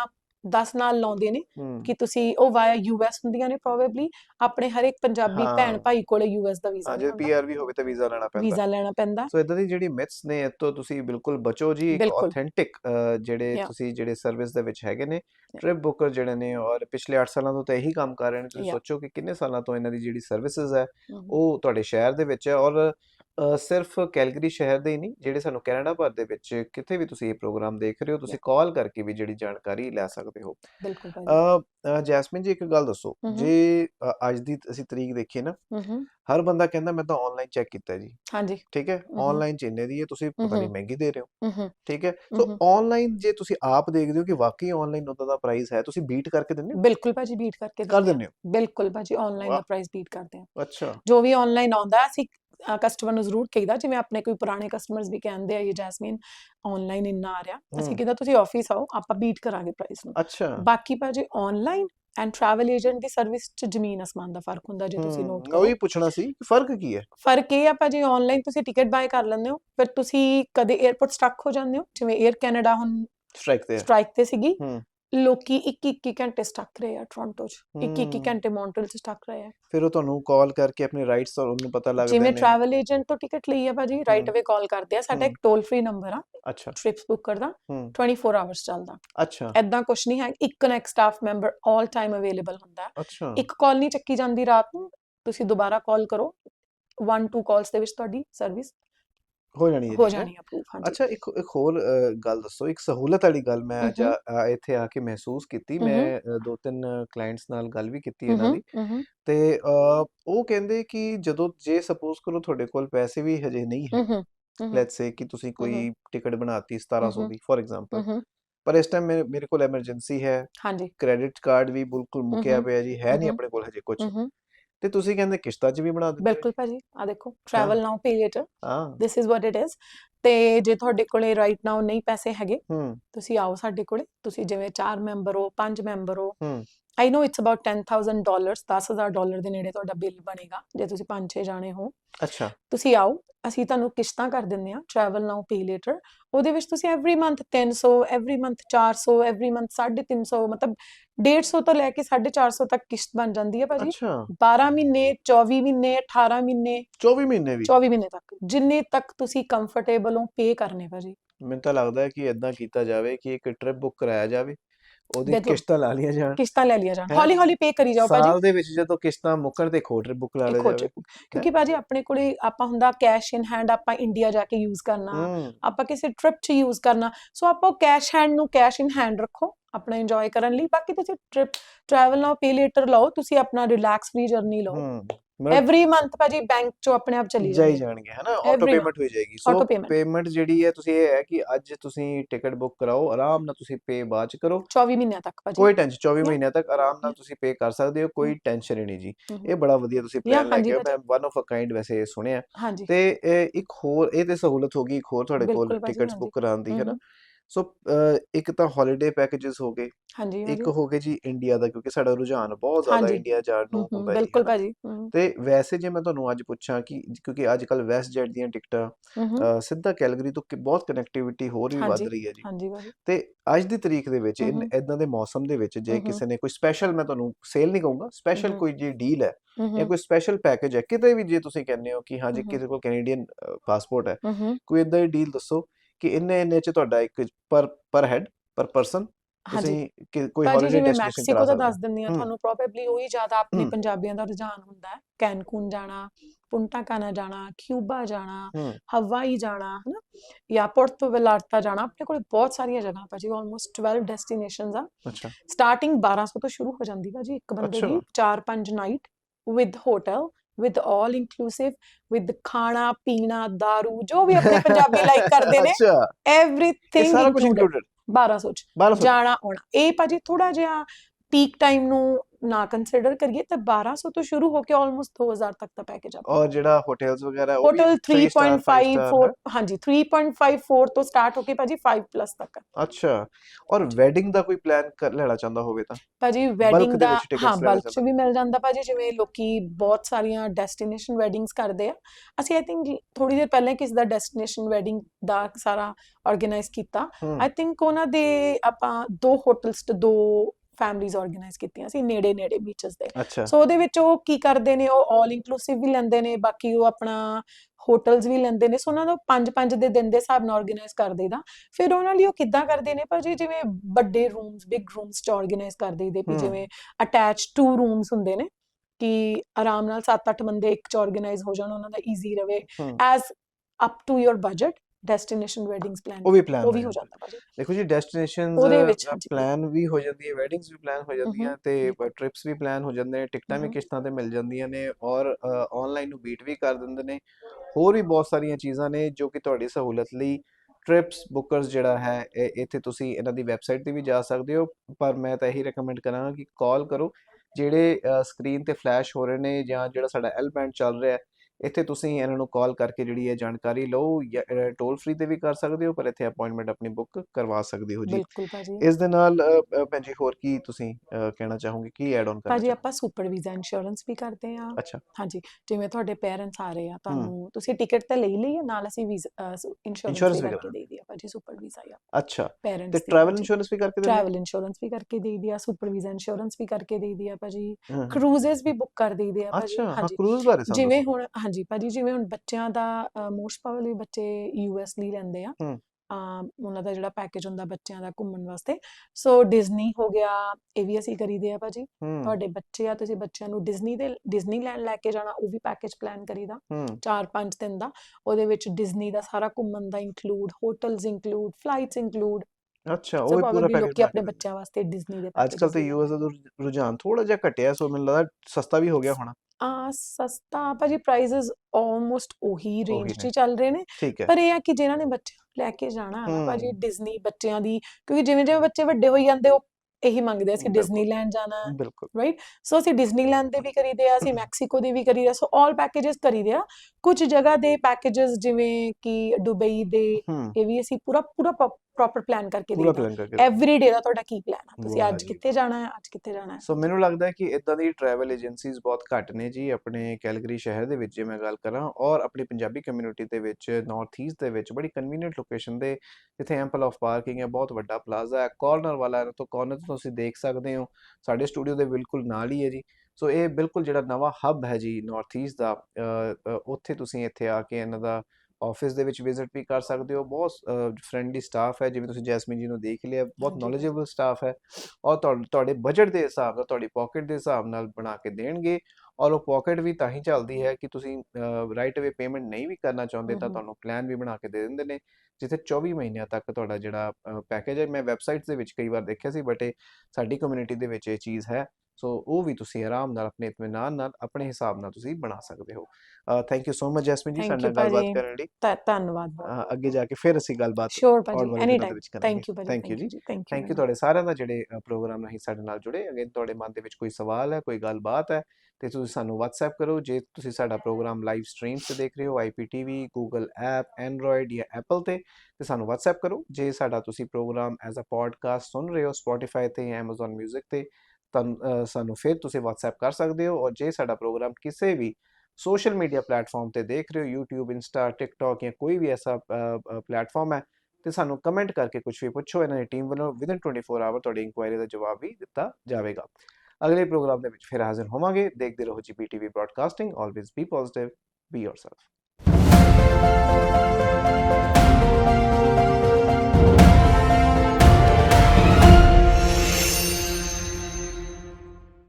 10 ਨਾਲ ਲਾਉਂਦੇ ਨੇ ਕਿ ਤੁਸੀਂ ਉਹ ਵਾਇਆ ਯੂਐਸ ਹੁੰਦੀਆਂ ਨੇ ਪ੍ਰੋਬੇਬਲੀ ਆਪਣੇ ਹਰ ਇੱਕ ਪੰਜਾਬੀ। ਭੈਣ ਭਾਈ ਕੋਲੇ ਯੂਐਸ ਦਾ ਵੀਜ਼ਾ ਜੇ ਪੀਆਰ ਵੀ ਹੋਵੇ ਤਾਂ ਵੀਜ਼ਾ ਲੈਣਾ ਪੈਂਦਾ ਵੀਜ਼ਾ ਲੈਣਾ ਪੈਂਦਾ ਸੋ ਇਦਾਂ ਦੀ ਜਿਹੜੀ ਮਿਥਸ ਨੇ ਤੋਂ ਤੁਸੀਂ ਬਿਲਕੁਲ ਬਚੋ ਜੀ ਇੱਕ। ਆਥੈਂਟਿਕ ਜਿਹੜੇ. ਤੁਸੀਂ ਜਿਹੜੇ ਸਰਵਿਸ ਦੇ ਵਿੱਚ ਹੈਗੇ ਨੇ ਟ੍ਰਿਪ ਬੁੱਕਰ ਜਿਹੜੇ ਨੇ ਔਰ ਪਿਛਲੇ 8 ਸਾਲਾਂ ਤੋਂ ਤਾਂ ਇਹੀ ਕੰਮ ਕਰ ਰਹੇ ਨੇ ਤੁਸੀਂ. ਸੋਚੋ ਕਿ ਕਿੰਨੇ ਸਾਲਾਂ ਤੋਂ ਇਹਨਾਂ ਦੀ ਜਿਹੜੀ ਸਰਵਿਸਿਜ਼ ਹੈ ਉਹ ਤੁਹਾਡੇ ਸ਼ਹਿਰ ਦੇ ਵਿੱਚ ਹੈ ਔਰ ਸਿਰਫ ਕੈਲਗਰੀ ਸ਼ਹਿਰ ਦੇ ਹੀ ਨਹੀਂ ਜਿਹੜੇ ਸਾਨੂੰ ਕੈਨੇਡਾ ਭਰ ਦੇ ਵਿੱਚ ਕਿਤੇ ਵੀ ਤੁਸੀਂ ਇਹ ਪ੍ਰੋਗਰਾਮ ਦੇਖ ਰਹੇ ਹੋ ਤੁਸੀਂ ਕਾਲ ਕਰਕੇ ਵੀ ਜਿਹੜੀ ਜਾਣਕਾਰੀ ਲੈ ਸਕਦੇ ਹੋ। ਬਿਲਕੁਲ ਜੈਸਮੀਨ ਜੀ ਇੱਕ ਗੱਲ ਦੱਸੋ। ਜੇ ਅੱਜ ਦੀ ਅਸੀਂ ਤਰੀਕ ਦੇਖੀਏ ਨਾ ਹਰ ਬੰਦਾ ਕਹਿੰਦਾ ਮੈਂ ਤਾਂ ਆਨਲਾਈਨ ਚੈੱਕ ਕੀਤਾ ਜੀ। ਹਾਂਜੀ। ਠੀਕ ਹੈ। ਆਨਲਾਈਨ ਚ ਇੰਨੇ ਦੀ ਹੈ ਤੁਸੀਂ ਪਤਾ ਨਹੀਂ। ਮਹਿੰਗੀ ਦੇ ਰਹੇ ਹੋ। ਠੀਕ ਹੈ? ਸੋ। ਆਨਲਾਈਨ ਜੇ ਤੁਸੀਂ ਆਪ ਦੇਖਦੇ ਹੋ ਕਿ ਵਾਕਈ ਆਨਲਾਈਨ ਉਦਾਂ ਦਾ ਪ੍ਰਾਈਸ ਹੈ ਤੁਸੀਂ ਬੀਟ ਕਰਕੇ ਦਿੰਦੇ ਹੋ? ਬਿਲਕੁਲ ਭਾਜੀ ਬੀਟ ਕਰਕੇ ਕਰ ਦਿੰਦੇ ਹੋ। ਬਿਲਕੁਲ ਭਾਜੀ ਆਨਲਾਈਨ ਦਾ। ਪ੍ਰਾਈਸ ਬੀਟ ਕਰਦੇ ਆ ਅੱਛਾ। ਜੋ ਵੀ ਆਨਲਾਈਨ ਆਉਂਦਾ ਅਸੀਂ ਕਸਟਮਰ ਨੂੰ ਜ਼ਰੂਰ ਕਹੀਦਾ ਜਿਵੇਂ ਆਪਣੇ ਕੋਈ ਪੁਰਾਣੇ ਕਸਟਮਰਸ ਵੀ ਕਹਿੰਦੇ ਆ ਇਹ ਜੈਸਮੀਨ ਆਨਲਾਈਨ ਇੰਨਾ ਆ ਰਿਹਾ। ਅਸੀਂ। ਕਿਹਾ ਤੁਸੀਂ ਆਫਿਸ ਆਓ ਆਪਾਂ ਬੀਟ ਕਰਾਂਗੇ ਪ੍ਰਾਈਸ ਨੂੰ। ਅੱਛਾ। ਬਾਕੀ ਭਾਜੀ ਆਨਲਾਈਨ ਐਂਡ ਟਰੈਵਲ ਏਜੰਟ ਦੀ ਸਰਵਿਸ ਚ ਜ਼ਮੀਨ ਅਸਮਾਨ ਦਾ ਫ਼ਰਕ ਹੁੰਦਾ ਜੇ ਤੁਸੀਂ ਨੋਟ ਉਹ ਕਰੋ। ਹੀ ਪੁੱਛਣਾ ਸੀ ਕਿ ਫ਼ਰਕ ਕੀ ਹੈ? ਫ਼ਰਕ ਇਹ ਆ ਭਾਜੀ ਆਨਲਾਈਨ ਤੁਸੀਂ ਟਿਕਟ ਬਾਏ ਕਰ ਲੈਂਦੇ ਹੋ ਫਿਰ ਤੁਸੀਂ ਕਦੇ 에ਅਰਪੋਰਟ ਸਟਕ ਹੋ ਜਾਂਦੇ ਹੋ? ਜਿਵੇਂ 에ਅਰ ਕੈਨੇਡਾ ਹੁਣ ਸਟ੍ਰਾਈਕ ਤੇ ਸਟ੍ਰਾਈਕ ਤੇ ਸੀਗੀ। ਲੋਕੀ 21 ਘੰਟੇ ਸਟਕ ਰਹੇ ਆ ਟੋਰਾਂਟੋ 'ਚ। 21 ਹਮ। ਘੰਟੇ ਮੌਂਟਰੀਅਲ 'ਚ ਸਟਕ ਰਹੇ ਆ। ਫਿਰ ਉਹ ਤੁਹਾਨੂੰ ਕਾਲ ਕਰਕੇ ਆਪਣੇ ਰਾਈਟਸ ਔਰ ਉਹਨੂੰ ਪਤਾ ਲੱਗਦੇ ਜਿਵੇਂ ਨੇ। ਟਰੈਵਲ ਏਜੰਟ ਤੋਂ ਟਿਕਟ ਲਈ ਆ ਭਾਜੀ ਰਾਈਟ। ਅਵੇ ਕਾਲ ਕਰਦੇ ਆ। ਸਾਡਾ। ਇੱਕ ਟੋਲ ਫ੍ਰੀ ਨੰਬਰ ਆ ਅੱਛਾ। ਟ੍ਰਿਪਸ ਬੁੱਕ ਕਰਦਾ ਹਮ 24 ਆਵਰਸ ਚੱਲਦਾ। ਅੱਛਾ। ਐਦਾਂ ਕੁਝ ਨਹੀਂ ਹੈ ਇੱਕ connect staff member 올 time available ਹੁੰਦਾ। ਅੱਛਾ। ਇੱਕ ਕਾਲ ਨਹੀਂ ਚੱਕੀ ਜਾਂਦੀ ਰਾਤ ਨੂੰ ਤੁਸੀਂ ਦੁਬਾਰਾ ਕਾਲ ਕਰੋ। 1 2 ਕਾਲਸ ਦੇ ਵਿੱਚ ਤੁਹਾਡੀ ਸਰਵਿਸ ਹੋ ਜਾਣੀ ਹੈ ਹੋ ਜੀ, ਹੈਂ? ਜਾਣੀ ਅਪਰੂਵ ਹਾਂਜੀ ਅੱਛਾ ਇੱਕ ਇੱਕ ਹੋਰ ਅ, ਗੱਲ ਦੱਸੋ ਇੱਕ ਸਹੂਲਤ ਵਾਲੀ ਗੱਲ ਮੈਂ ਅੱਜ ਹਮਮ। ਆ- ਆ ਇੱਥੇ ਆ ਕੇ ਮਹਿਸੂਸ ਕੀਤੀ ਹਮਮ। ਮੈਂ ਅ, ਦੋ ਤਿੰਨ ਕਲਾਇੰਟਸ ਨਾਲ ਗੱਲ ਵੀ ਕੀਤੀ ਇਹਨਾਂ ਹਮਮ, ਦੀ ਹਮਮ, ਤੇ ਅ, ਉਹ ਕਹਿੰਦੇ ਕਿ ਜਦੋਂ ਜੇ ਸਪੋਜ਼ ਕਰੋ ਤੁਹਾਡੇ ਕੋਲ ਪੈਸੇ ਵੀ ਹਜੇ ਨਹੀਂ ਹੈ ਹਮਮ, ਹਮਮ, ਲੈਟਸ ਸੇ ਕਿ ਤੁਸੀਂ ਕੋਈ ਟਿਕਟ ਬਣਾਤੀ 1700 ਹਮਮ। ਦੀ ਫੋਰ ਐਗਜ਼ਾਮਪਲ ਹਮਮ, ਪਰ ਇਸ ਟਾਈਮ ਮੇਰੇ ਮੇਰੇ ਕੋਲ ਐਮਰਜੈਂਸੀ ਹੈ ਹਾਂਜੀ ਕ੍ਰੈਡਿਟ ਕਾਰਡ ਵੀ ਬਿਲਕੁਲ ਮੁੱਕਿਆ ਹਮਮ, ਪਿਆ ਜੀ ਹੈ ਨਹੀਂ ਹਮਮ। ਆਪਣੇ ਕੋਲ ਹਜੇ ਕੁਝ ਹਮਮ, ਤੇ ਤੁਸੀਂ ਕਹਿੰਦੇ ਕਿਸ਼ਤਾਂ 'ਚ ਵੀ ਬਣਾ ਦਿੰਦੇ ਹੋ ਬਿਲਕੁਲ ਭਾਜੀ ਆ ਦੇਖੋ ਟਰੈਵਲ ਨਾਓ ਪੇ ਲੇਟਰ ਹਾਂ। This is what it is ਤੇ ਜੇ ਤੁਹਾਡੇ ਕੋਲੇ ਰਾਈਟ ਨਾਓ ਨਹੀਂ ਪੈਸੇ ਹੈਗੇ ਹੂੰ। ਤੁਸੀਂ ਆਓ ਸਾਡੇ ਕੋਲੇ ਤੁਸੀਂ ਜਿਵੇਂ 4 ਮੈਂਬਰ ਹੋ 5 ਮੈਂਬਰ ਹੋ ਹੂੰ। I know it's about 10000 dollars 10000 dollar ਦੇ ਨੇੜੇ ਤੁਹਾਡਾ ਬਿੱਲ ਬਣੇਗਾ ਜੇ ਤੁਸੀਂ 5-6 ਜਾਣੇ ਹੋ। ਅੱਛਾ। ਤੁਸੀਂ ਆਓ ਅਸੀਂ ਤੁਹਾਨੂੰ ਕਿਸ਼ਤਾਂ ਕਰ ਦਿੰਦੇ ਆ ਟਰੈਵਲ ਨਾਓ ਪੇ ਲੇਟਰ ਉਹਦੇ ਵਿੱਚ ਤੁਸੀਂ every month 300 every month 400 every month 350 ਮਤਲਬ 150 ਤੋਂ ਲੈ ਕੇ 450 ਤੱਕ ਕਿਸ਼ਤ ਬਣ ਜਾਂਦੀ ਹੈ ਭਾਜੀ। ਅੱਛਾ। 12 ਮਹੀਨੇ 24 ਮਹੀਨੇ 18 ਮਹੀਨੇ। 24 ਮਹੀਨੇ ਵੀ? 24 ਮਹੀਨੇ ਤੱਕ। ਜਿੰਨੇ ਤੱਕ ਤੁਸੀਂ ਕੰਫਰਟੇਬਲ ਹੋ ਪੇ ਕਰਨੇ ਭਾਜੀ। ਮੈਨੂੰ ਤਾਂ ਲੱਗਦਾ ਹੈ ਕਿ ਇਦਾਂ ਕੀਤਾ ਜਾਵੇ ਕਿ ਇੱਕ ਟ੍ਰਿਪ ਬੁੱਕ ਕਰਾਇਆ ਜਾਵੇ। ਉਹਦੀ। ਕਿਸ਼ਤਾਂ ਲਾ ਲਈਆਂ ਜਾਣ। ਕਿਸ਼ਤਾਂ ਲੈ ਲਿਆ ਜਾਣ। ਹੈਂ? ਹੌਲੀ ਹੌਲੀ ਪੇ ਕਰੀ ਜਾਓ ਭਾਜੀ। ਸਾਲ ਦੇ ਵਿੱਚ ਜਦੋਂ ਕਿਸ਼ਤਾਂ ਮੁੱਕਣ ਤੇ ਖੋਟ ਟ੍ਰਿਪ ਬੁੱਕ ਲਾ ਇੱਕ ਲਿਆ ਹੋਰ ਜਾਵੇ। check- ਕਿਉਂਕਿ ਭਾਜੀ ਆਪਣੇ ਕੋਲੇ ਆਪਾਂ ਹੁੰਦਾ ਕੈਸ਼ ਇਨ ਹੈਂਡ ਆਪਾਂ ਇੰਡੀਆ ਜਾ ਕੇ ਯੂਜ਼ ਕਰਨਾ। ਹੂੰ। ਆਪਾਂ ਕਿਸੇ ਟ੍ਰਿਪ 'ਚ ਯੂਜ਼ ਕਰਨਾ। ਸੋ ਆਪਾਂ ਕੈਸ਼ ਹੈਂਡ ਨੂੰ ਕੈਸ਼ ਇਨ ਹੈਂਡ ਰੱਖੋ ਆਪਣਾ ਇੰਜੋਏ ਕਰਨ ਲਈ। ਬਾਕੀ ਤੁਸੀਂ trip travel now pay later ਲਓ ਤੁਸੀਂ ਆਪਣਾ ਰਿਲੈਕਸ ਫ੍ਰੀ ਜਰਨੀ ਲਓ। ਹੂੰ। ਐਵਰੀ ਮੰਥ ਭਾਜੀ ਬੈਂਕ 'ਚੋਂ ਆਪਣੇ ਆਪ ਚਲੀ ਜਾਈ ਜਾਣਗੇ ਹਨਾ? ਆਟੋ ਪੇਮੈਂਟ ਹੋ ਜਾਏਗੀ। ਸੋ। ਪੇਮੈਂਟ ਜਿਹੜੀ ਹੈ ਤੁਸੀਂ ਇਹ ਹੈ ਕਿ ਅੱਜ ਤੁਸੀਂ ਟਿਕਟ ਬੁੱਕ ਕਰਾਓ ਆਰਾਮ ਨਾਲ ਤੁਸੀਂ ਪੇ ਬਾਅਦ ਚ ਕਰੋ। 24 ਮਹੀਨਿਆਂ ਤੱਕ ਭਾਜੀ। ਕੋਈ ਟੈਨਸ਼ਨ 24 Yeah. ਮਹੀਨਿਆਂ ਤੱਕ ਆਰਾਮ ਨਾਲ. ਤੁਸੀਂ ਪੇ ਕਰ ਸਕਦੇ ਹੋ ਕੋਈ ਟੈਨਸ਼ਨ ਹੀ ਨਹੀਂ ਜੀ। ਹਮ, ਇਹ ਬੜਾ ਵਧੀਆ ਤੁਸੀਂ ਪਲਾਨ ਲੈ ਕੇ ਮੈਂ। ਵਨ ਆਫ ਅ ਕਾਈਂਡ ਵੈਸੇ ਸੁਣਿਆ। ਤੇ ਇੱਕ ਹੋਰ ਇਹ ਤੇ ਸਹੂਲਤ ਹੋ ਗਈ ਇੱਕ ਹੋਰ ਤੁਹਾਡੇ ਕੋਲ ਟਿਕਟਸ। ਬੁੱਕ ਕਰਾਉਣ ਦੀ ਹੈ ਨਾ ਹਮ, ਸੋ ਅ, ਇੱਕ ਤਾਂ ਹੌਲੀਡੇ ਪੈਕੇजेस ਹੋ ਗਏ ਹਾਂਜੀ ਇੱਕ ਹੋ ਗਏ ਜੀ ਇੰਡੀਆ ਦਾ ਕਿਉਂਕਿ ਸਾਡਾ ਰੁਝਾਨ ਬਹੁਤ ਜ਼ਿਆਦਾ ਹਾਂਜੀ। ਇੰਡੀਆ ਜਾਣ ਨੂੰ ਹੁੰਦਾ ਜੀ ਬਿਲਕੁਲ ਹਨਾ। ਭਾਜੀ ਤੇ ਵੈਸੇ ਜੇ ਮੈਂ ਤੁਹਾਨੂੰ ਅੱਜ ਪੁੱਛਾਂ ਕਿ ਕਿਉਂਕਿ ਅੱਜ ਕੱਲ ਵੈਸਟ ਜੈਟ ਦੀਆਂ ਟਿਕਟਾਂ ਅ, ਸਿੱਧਾ ਕੈਲਗਰੀ ਤੋਂ ਕਿ ਬਹੁਤ ਕਨੈਕਟੀਵਿਟੀ ਹੋਰ ਵੀ ਵੱਧ ਹਾਂਜੀ ਰਹੀ ਹੈ ਜੀ। ਹਾਂਜੀ ਭਾਜੀ। ਤੇ ਅੱਜ ਦੀ ਤਰੀਕ ਦੇ ਵਿੱਚ ਹਮ, ਇਦਾਂ ਦੇ ਮੌਸਮ ਦੇ ਵਿੱਚ ਜੇ ਕਿਸੇ ਨੇ ਕੋਈ ਸਪੈਸ਼ਲ ਮੈਂ ਤੁਹਾਨੂੰ ਸੇਲ ਨਹੀਂ ਕਹੂੰਗਾ ਸਪੈਸ਼ਲ ਕੋਈ ਜੀ ਡੀਲ ਹੈ ਜਾਂ ਕੋਈ ਸਪੈਸ਼ਲ ਪੈਕੇਜ ਹੈ ਕਿਤੇ ਵੀ ਜੇ ਤੁਸੀਂ ਕਹਿੰਦੇ ਹੋ ਕਿ ਹਾਂ ਜੀ ਕਿਸੇ ਕੋਲ ਕੈਨੇਡੀਅਨ ਪਾਸਪੋਰਟ ਹੈ ਕੋਈ ਇਦਾਂ ਦੀ ਡੀਲ ਦੱਸੋ ਕਿ ਇੰਨੇ ਇੰਨੇ ਚ ਤੁਹਾਡਾ ਇੱਕ ਪਰ ਪਰ ਹੈਡ ਪਰ ਪਰਸਨ ਤੁਸੀਂ ਕਿ- ਕੋਈ ਹੌਲੀਡੇ ਡੈਸਟੀਨੇਸ਼ਨ ਮੈਕਸੀਕੋ ਕਰਾ ਦਾ ਸਕਦੇ ਦੱਸ ਦਿੰਦੀ ਆ। ਤੁਹਾਨੂੰ ਪ੍ਰੋਬੇਬਲੀ ਉਹੀ ਜ਼ਿਆਦਾ ਆਪਣੇ। ਪੰਜਾਬੀਆਂ ਦਾ ਰੁਝਾਨ ਹੁੰਦਾ ਹੈ। ਕੈਨਕੂਨ ਜਾਣਾ ਪੁੰਟਾ ਕਾਨਾ ਜਾਣਾ ਕਿਊਬਾ ਜਾਣਾ ਹਵਾਈ ਜਾਣਾ ਹਨਾ? ਜਾਂ ਪੁਰਤੋ ਵਲਾਰਤਾ ਜਾਣਾ ਆਪਣੇ ਕੋਲ ਬਹੁਤ ਸਾਰੀਆਂ ਜਗ੍ਹਾ ਭਾਜੀ ਆਲਮੋਸਟ 12 ਡੈਸਟੀਨੇਸ਼ਨਸ ਆ। ਅੱਛਾ। ਸਟਾਰਟਿੰਗ 1200 ਤੋਂ ਸ਼ੁਰੂ ਹੋ ਜਾਂਦੀ ਭਾਜੀ ਇੱਕ ਬੰਦੇ। ਦੀ 4-5 night with hotel with all inclusive with ਖਾਣਾ ਪੀਣਾ दारू ਜੋ ਵੀ ਆਪਣੇ ਪੰਜਾਬੀ ਲਾਈਕ ਕਰਦੇ ਨੇ ਅੱਛਾ। ਐਵਰੀਥਿੰਗ ਸਾਰਾ ਕੁਝ ਇਨਕਲੂਡਡ ਇਨਕਲੂਡਡ 1200 ਚ। 1200 ਜਾਣਾ ਆਉਣਾ। ਇਹ ਭਾਜੀ ਥੋੜਾ ਜਿਹਾ ਪੀਕ ਟਾਈਮ ਨੂੰ ਨਾ ਕੰਸੀਡਰ ਕਰੀਏ ਤਾਂ 1200 ਤੋਂ ਸ਼ੁਰੂ ਹੋ ਕੇ ਆਲਮੋਸਟ 2000 ਤੱਕ ਦਾ ਪੈਕੇਜ ਆ ਔਰ ਜਿਹੜਾ ਹੋਟਲਸ ਵਗੈਰਾ ਉਹ ਹੋਟਲ 3 star, 5 star 3.54 ਹੈ? ਹਾਂਜੀ 3.54 ਤੋਂ ਸਟਾਰਟ ਹੋ ਕੇ ਭਾਜੀ 5 ਪਲੱਸ ਤੱਕ। ਅੱਛਾ ਔਰ ਵੈਡਿੰਗ ਦਾ ਕੋਈ ਪਲਾਨ ਕਰ ਲੈਣਾ ਚਾਹੁੰਦਾ ਹੋਵੇ ਤਾਂ ਭਾਜੀ ਵੈਡਿੰਗ ਦੇ ਹਾਂ ਬਲਕ ਚ। ਵੀ ਮਿਲ ਜਾਂਦਾ ਭਾਜੀ ਜਿਵੇਂ ਲੋਕੀ ਬਹੁਤ ਸਾਰੀਆਂ ਡੈਸਟੀਨੇਸ਼ਨ ਵੈਡਿੰਗਸ ਕਰਦੇ ਆ ਅਸੀਂ ਆਈ ਥਿੰਕ ਥੋੜੀ ਦੇਰ ਪਹਿਲਾਂ ਕਿਸ ਦਾ ਡੈਸਟੀਨੇਸ਼ਨ ਵੈਡਿੰਗ ਦਾ ਸਾਰਾ ਆਰਗੇਨਾਈਜ਼ ਕੀਤਾ ਆਈ ਥਿੰਕ ਉਹਨਾਂ ਦੇ ਆਪਾਂ ਦੋ ਹੋਟਲਸ ਤੇ ਦੋ ਫੈਮਲੀਜ਼ ਆਰਗੇਨਾਈਜ਼ ਕੀਤੀਆਂ ਸੀ ਨੇੜੇ ਨੇੜੇ ਬੀਚਸ ਦੇ ਸੋ ਉਹਦੇ ਵਿੱਚ ਉਹ ਕੀ ਕਰਦੇ ਨੇ ਉਹ 올 ਇਨਕਲੂਸਿਵ ਵੀ ਲੈਂਦੇ ਨੇ ਬਾਕੀ ਉਹ ਆਪਣਾ ਹੋਟਲਸ ਵੀ ਲੈਂਦੇ ਨੇ। ਸੋ ਉਹਨਾਂ ਦਾ ਪੰਜ ਪੰਜ ਦੇ ਦਿਨ ਦੇ ਹਿਸਾਬ ਨਾਲ ਆਰਗੇਨਾਈਜ਼ ਕਰ ਦੇਈਦਾ ਫਿਰ ਉਹਨਾਂ ਲਈ ਉਹ ਕਿੱਦਾਂ ਕਰਦੇ ਨੇ? ਭਾਜੀ ਜਿਵੇਂ ਵੱਡੇ ਰੂਮਸ ਬਿਗ ਰੂਮਸ ਚ ਆਰਗੇਨਾਈਜ਼ ਕਰ ਦੇਈਦੇ ਵੀ। ਜਿਵੇਂ ਅਟੈਚ ਟੂ ਰੂਮਸ ਹੁੰਦੇ ਨੇ ਕਿ ਆਰਾਮ ਨਾਲ 7-8 ਬੰਦੇ ਇੱਕ ਚ ਆਰਗੇਨਾਈਜ਼ ਹੋ ਜਾਣ ਉਹਨਾਂ ਦਾ ਈਜ਼ੀ ਰਵੇ। As up to your budget destination weddings plan ਉਹ ਵੀ ਪਲਾਨ ਉਹ ਵੀ ਹੋ ਜਾਂਦਾ ਭਾਜੀ ਦੇਖੋ ਜੀ ਉਹਦੇ ਵਿੱਚ। ਪਲਾਨ ਵੀ ਹੋ ਜਾਂਦੀ ਹੈ ਵੈਡਿੰਗਸ ਵੀ ਪਲਾਨ ਹੋ ਜਾਂਦੀਆਂ ਤੇ। ਟ੍ਰਿਪਸ ਵੀ ਪਲਾਨ ਹੋ ਜਾਂਦੇ ਨੇ ਟਿਕਟਾਂ ਵੀ। ਕਿਸ਼ਤਾਂ ਤੇ ਮਿਲ ਜਾਂਦੀਆਂ ਨੇ ਔਰ ਆਨਲਾਈਨ ਨੂੰ ਬੀਟ ਵੀ ਕਰ ਦਿੰਦੇ ਨੇ ਹੋਰ ਵੀ ਬਹੁਤ ਸਾਰੀਆਂ ਚੀਜ਼ਾਂ ਨੇ ਜੋ ਕਿ ਤੁਹਾਡੀ ਸਹੂਲਤ ਲਈ ਟ੍ਰਿਪਸ ਬੁੱਕਰਸ ਜਿਹੜਾ ਹੈ ਇਹ ਇੱਥੇ ਤੁਸੀਂ ਇਹਨਾਂ ਦੀ ਵੈਬਸਾਈਟ ਤੇ ਵੀ ਜਾ ਸਕਦੇ ਹੋ ਪਰ ਮੈਂ ਤਾਂ ਇਹੀ ਰეკਮੈਂਡ ਕਰਾਂਗਾ ਕਿ ਕਾਲ ਕਰੋ ਜਿਹੜੇ ਸਕਰੀਨ ਤੇ ਫਲੈਸ਼ ਹੋ ਰਹੇ ਨੇ ਜਾਂ ਜਿਹੜਾ ਸਾਡਾ ਐਲ ਬੈਂਡ ਚੱਲ ਰਿਹਾ ਹੈ ਇੱਥੇ ਤੁਸੀਂ ਇਹਨਾਂ ਨੂੰ ਕਾਲ ਕਰਕੇ ਜਿਹੜੀ ਹੈ ਜਾਣਕਾਰੀ ਲਓ ਜਾਂ ਟੋਲ ਫ੍ਰੀ ਤੇ ਵੀ ਕਰ ਸਕਦੇ ਹੋ ਪਰ ਇੱਥੇ ਅਪਾਇੰਟਮੈਂਟ ਆਪਣੀ ਬੁੱਕ ਕਰਵਾ ਸਕਦੇ ਹੋ ਜੀ। ਬਿਲਕੁਲ ਭਾਜੀ। ਇਸ ਦੇ ਨਾਲ ਭੈਣ ਜੀ ਹੋਰ ਕੀ ਤੁਸੀਂ ਕਹਿਣਾ ਚਾਹੋਗੇ ਕੀ ਐਡ ਆਨ ਕਰਨਾ ਭਾਜੀ ਆਪਾਂ ਸੁਪਰ ਵੀਜ਼ਾ ਇੰਸ਼ੋਰੈਂਸ ਵੀ ਕਰਦੇ ਆ ਅੱਛਾ। ਹਾਂਜੀ ਜਿਵੇਂ ਤੁਹਾਡੇ ਪੇਰੈਂਟਸ ਆ ਰਹੇ ਆ ਤੁਹਾਨੂੰ ਤੁਸੀਂ ਟਿਕਟ ਤਾਂ ਲਈ ਲਈ ਨਾਲ ਅਸੀਂ ਵੀਜ਼ਾ ਇੰਸ਼ੋਰੈਂਸ ਵੀ ਕਰਕੇ ਕਰਾਂਗੇ। ਦੇਈਦੀ ਆ ਭਾਜੀ ਸੁਪਰ ਵੀਜ਼ਾ ਆ। ਅੱਛਾ। ਤੇ ਪੇਰੈਂਟਸ ਦੀ ਟਰੈਵਲ ਇੰਸ਼ੋਰੈਂਸ ਵੀ ਕਰਕੇ ਦਿੰਦੇ ਟਰੈਵਲ ਇੰਸ਼ੋਰੈਂਸ ਵੀ ਕਰਕੇ ਦੇਈਦੀ ਆ ਸੁਪਰ ਵੀਜ਼ਾ ਇੰਸ਼ੋਰੈਂਸ ਵੀ ਕਰਕੇ ਦੇਈਦੀ ਆ ਭਾਜੀ। ਕਰੂਜ਼ਸ ਵੀ ਬੁੱਕ ਕਰ ਭਾਜੀ। ਹਾਂਜੀ। ਕਰੂਜ਼ ਬਾਰੇ ਸਾਨੂੰ ਜਿਵੇਂ ਦੱਸੋ। ਹੁਣ ਹਾਂਜੀ ਭਾਜੀ ਜਿਵੇਂ ਹੁਣ ਬੱਚਿਆਂ ਦਾ ਮੋਸਟ ਪ੍ਰੋਬਬਲੀ ਬੱਚੇ ਯੂਐਸ ਲਈ ਲੈਂਦੇ ਆ। ਉਹਨਾਂ ਦਾ ਜਿਹੜਾ ਪੈਕੇਜ ਹੁੰਦਾ ਬੱਚਿਆਂ ਦਾ ਘੁੰਮਣ ਵਾਸਤੇ। ਸੋ ਡਿਜ਼ਨੀ ਹੋ ਗਿਆ ਇਹ ਵੀ ਅਸੀਂ ਕਰੀਦੇ ਆ ਭਾਜੀ। ਤੁਹਾਡੇ ਬੱਚੇ ਆ ਤੁਸੀਂ ਬੱਚਿਆਂ ਨੂੰ ਡਿਜ਼ਨੀ ਦੇ ਡਿਜ਼ਨੀਲੈਂਡ ਲੈ ਕੇ ਜਾਣਾ ਉਹ ਵੀ ਪੈਕੇਜ ਪਲਾਨ ਕਰੀਦਾ। ਹੂੰ। 4-5 ਦਿਨ ਦਾ। ਉਹਦੇ ਵਿੱਚ ਡਿਜ਼ਨੀ ਦਾ ਸਾਰਾ ਘੁੰਮਣ ਦਾ include hotels include flights include ਅੱਛਾ ਉਹ ਪੂਰਾ ਪੈਕੇਜ ਲੋਕੀ ਆਪਣੇ ਬੱਚਿਆਂ ਵਾਸਤੇ ਡਿਜ਼ਨੀ ਦੇ ਅੱਜ ਕੱਲ ਤੇ ਯੂਐਸ ਦਾ ਰੁਝਾਨ ਥੋੜਾ ਜਿਹਾ ਘਟਿਆ ਸੋ ਮੈਨੂੰ ਲੱਗਦਾ ਸਸਤਾ ਵੀ ਹੋ ਗਿਆ ਹੋਣਾ। ਆ ਸਸਤਾ ਭਾਜੀ ਪ੍ਰਾਈਸਸ ਆਲਮੋਸਟ ਉਹੀ ਰੇਂਜ 'ਚ ਚੱਲ ਰਹੇ ਨੇ। ਪਰ ਇਹ ਆ ਕਿ ਜਿਨ੍ਹਾਂ ਨੇ ਬੱਚੇ ਲੈ ਕੇ ਜਾਣਾ ਹੈ। ਭਾਜੀ ਡਿਜ਼ਨੀ ਬੱਚਿਆਂ ਦੀ ਕਿਉਂਕਿ ਜਿਵੇਂ ਜਿਵੇਂ ਬੱਚੇ ਵੱਡੇ ਹੋਈ ਜਾਂਦੇ ਉਹ ਇਹੀ ਮੰਗਦੇ ਅਸੀਂ ਡਿਜ਼ਨੀ ਡਿਜ਼ਨੀਲੈਂਡ ਜਾਣਾ ਰਾਈਟ ਸੋ ਅਸੀਂ ਡਿਜ਼ਨੀ ਡਿਜ਼ਨੀਲੈਂਡ ਦੇ ਵੀ ਕਰੀਦੇ ਆ ਅਸੀਂ ਮੈਕਸੀਕੋ ਦੇ ਵੀ ਕਰੀਦੇ ਆ ਸੋ 올 ਪੈਕੇजेस ਕਰੀਦੇ ਆ। ਕੁਝ ਜਗ੍ਹਾ ਦੇ ਪੈਕੇजेस ਜਿਵੇਂ ਕਿ ਦੁਬਈ ਦੇ ਇਹ ਵੀ ਅਸੀਂ ਪੂਰਾ ਪੂਰਾ ਪ੍ਰੋਪਰ ਪਲਾਨ ਕਰਕੇ ਪੂਰਾ ਕਰਕੇ ਐਵਰੀ ਡੇ ਦਾ ਤੁਹਾਡਾ ਕੀ ਪਲਾਨ ਆ? ਤੁਸੀਂ ਅੱਜ। ਕਿੱਥੇ ਜਾਣਾ ਹੈ? ਅੱਜ ਕਿੱਥੇ ਜਾਣਾ ਹੈ? ਸੋ ਮੈਨੂੰ ਲੱਗਦਾ ਹੈ ਕਿ ਇਦਾਂ ਦੀ ਟਰੈਵਲ ਏਜੰਸੀਜ਼ ਬਹੁਤ ਘੱਟ ਨੇ ਜੀ ਆਪਣੇ ਕੈਲਗਰੀ ਸ਼ਹਿਰ ਦੇ ਵਿੱਚ ਜੇ ਮੈਂ ਗੱਲ ਕਰਾਂ ਔਰ ਆਪਣੀ ਪੰਜਾਬੀ ਕਮਿਊਨਿਟੀ ਦੇ ਵਿੱਚ ਨਾਰਥ ਈਸਟ ਦੇ ਵਿੱਚ ਬੜੀ ਕਨਵੀਨੀਅੰਟ ਲੋਕੇਸ਼ਨ ਦੇ ਜਿੱਥੇ ਐਂਪਲ ਆਫ ਪਾਰਕਿੰਗ ਹੈ ਬਹੁਤ ਵੱਡਾ ਪਲਾਜ਼ਾ ਹੈ ਕਾਰਨਰ ਵਾਲਾ ਹੈ ਤੋਂ ਕਾਰਨਰ ਤੋਂ ਤੁਸੀਂ ਦੇਖ ਸਕਦੇ ਹੋ ਸਾਡੇ ਸਟੂਡੀਓ ਦੇ ਬਿਲਕੁਲ ਨਾਲ ਹੀ ਹੈ ਜੀ। ਸੋ ਇਹ ਬਿਲਕੁਲ ਜਿਹੜਾ ਨਵਾਂ ਹੱਬ ਹੈ ਜੀ ਨਾਰਥ ਈਸਟ ਦਾ ਅ, ਅ, ਉੱਥੇ ਤੁਸੀਂ ਇੱਥੇ ਆ ਕੇ ਇਹਨਾਂ ਦਾ ਆਫਿਸ ਦੇ ਵਿੱਚ ਵਿਜ਼ਿਟ ਵੀ ਕਰ ਸਕਦੇ ਹੋ। ਬਹੁਤ ਫ੍ਰੈਂਡਲੀ ਸਟਾਫ ਹੈ ਜਿਵੇਂ ਤੁਸੀਂ ਜੈਸਮੀਨ ਜੀ ਨੂੰ ਦੇਖ ਲਿਆ। ਬਹੁਤ। ਨੌਲੇਜੇਬਲ ਸਟਾਫ ਹੈ। ਔਰ ਤੁਹਾਡੇ ਬਜਟ ਦੇ ਹਿਸਾਬ ਨਾਲ ਤੁਹਾਡੀ ਪਾਕਟ ਦੇ ਹਿਸਾਬ ਨਾਲ ਬਣਾ ਕੇ ਦੇਣਗੇ। ਔਰ ਉਹ ਪਾਕਟ ਵੀ ਤਾਂ ਹੀ ਚੱਲਦੀ ਹੈ ਕਿ ਤੁਸੀਂ ਰਾਈਟ ਅਵੇ ਪੇਮੈਂਟ ਨਹੀਂ ਵੀ ਕਰਨਾ ਚਾਹੁੰਦੇ ਤਾਂ। ਤੁਹਾਨੂੰ ਪਲਾਨ ਵੀ ਬਣਾ ਕੇ ਦੇ ਦਿੰਦੇ ਨੇ ਜਿੱਥੇ 24 ਮਹੀਨਿਆਂ ਤੱਕ ਤੁਹਾਡਾ ਜਿਹੜਾ ਪੈਕੇਜ ਹੈ। ਮੈਂ ਵੈਬਸਾਈਟਸ ਦੇ ਵਿੱਚ ਕਈ ਵਾਰ ਦੇਖਿਆ ਸੀ ਬਟ ਸਾਡੀ ਕਮਿਊਨਿਟੀ ਦੇ ਵਿੱਚ ਇਹ ਚੀਜ਼ ਹੈ। ਸੋ ਉਹ ਵੀ ਤੁਸੀਂ ਆਰਾਮ ਨਾਲ ਆਪਣੇ ਇਤਮਾਨਾਨ ਨਾਲ ਆਪਣੇ ਹਿਸਾਬ ਨਾਲ ਤੁਸੀਂ ਬਣਾ ਸਕਦੇ ਹੋ। Thank you so much Jasmine ji ਸਾਡੇ ਨਾਲ ਗੱਲਬਾਤ। ਕਰਨ ਲਈ। ਧੰਨਵਾਦ ਅੱਗੇ ਜਾ ਕੇ ਫਿਰ ਅਸੀਂ ਗੱਲਬਾਤ ਸ਼ੋਰ ਭਾਜੀ any time thank you thank you ji. Thank thank you ਤੁਹਾਡੇ ਸਾਰਿਆਂ ਦਾ ਜਿਹੜੇ ਪ੍ਰੋਗਰਾਮ ਰਾਹੀਂ ਸਾਡੇ ਨਾਲ ਜੁੜੇ ਅਗੇਨ ਤੁਹਾਡੇ ਮਨ ਦੇ ਵਿੱਚ ਕੋਈ ਸਵਾਲ ਹੈ ਕੋਈ ਗੱਲਬਾਤ ਹੈ ਤੇ ਤੁਸੀਂ ਸਾਨੂੰ WhatsApp ਕਰੋ। ਜੇ ਤੁਸੀਂ ਸਾਡਾ ਪ੍ਰੋਗਰਾਮ ਲਾਈਵ ਸਟ੍ਰੀਮ ਤੇ ਦੇਖ ਰਹੇ ਹੋ IPTV Google ਐਪ Android ਜਾਂ Apple ਤੇ ਤੇ ਸਾਨੂੰ WhatsApp ਕਰੋ। ਜੇ ਸਾਡਾ ਤੁਸੀਂ ਪ੍ਰੋਗਰਾਮ ਐਜ਼ ਅ ਪੋਡਕਾਸਟ ਸੁਣ ਰਹੇ ਹੋ Spotify ਤੇ ਜਾਂ Amazon Music ਤੇ ਤੁਹਾਨੂੰ ਸਾਨੂੰ ਫਿਰ ਤੁਸੀਂ WhatsApp ਕਰ ਸਕਦੇ ਹੋ ਔਰ ਜੇ ਸਾਡਾ ਪ੍ਰੋਗਰਾਮ ਕਿਸੇ ਵੀ ਸੋਸ਼ਲ ਮੀਡੀਆ ਪਲੇਟਫਾਰਮ ਤੇ ਦੇਖ ਰਹੇ ਹੋ, YouTube, Insta, TikTok ਜਾਂ ਕੋਈ ਵੀ ਐਸਾ ਪਲੇਟਫਾਰਮ ਹੈ, ਤੇ ਸਾਨੂੰ ਕਮੈਂਟ ਕਰਕੇ ਕੁਝ ਵੀ ਪੁੱਛੋ, ਇਹਨਾਂ ਦੀ ਟੀਮ ਵੱਲੋਂ ਵਿਦਨ 24 ਆਵਰ ਤੁਹਾਡੀ ਇਨਕੁਆਇਰੀ ਦਾ ਜਵਾਬ ਵੀ ਦਿੱਤਾ ਜਾਵੇਗਾ। ਅਗਲੇ ਪ੍ਰੋਗਰਾਮ ਦੇ ਵਿੱਚ ਫਿਰ ਹਾਜ਼ਰ ਹੋਵਾਂਗੇ। ਦੇਖਦੇ ਰਹੋ ji BTV broadcasting always be positive be yourself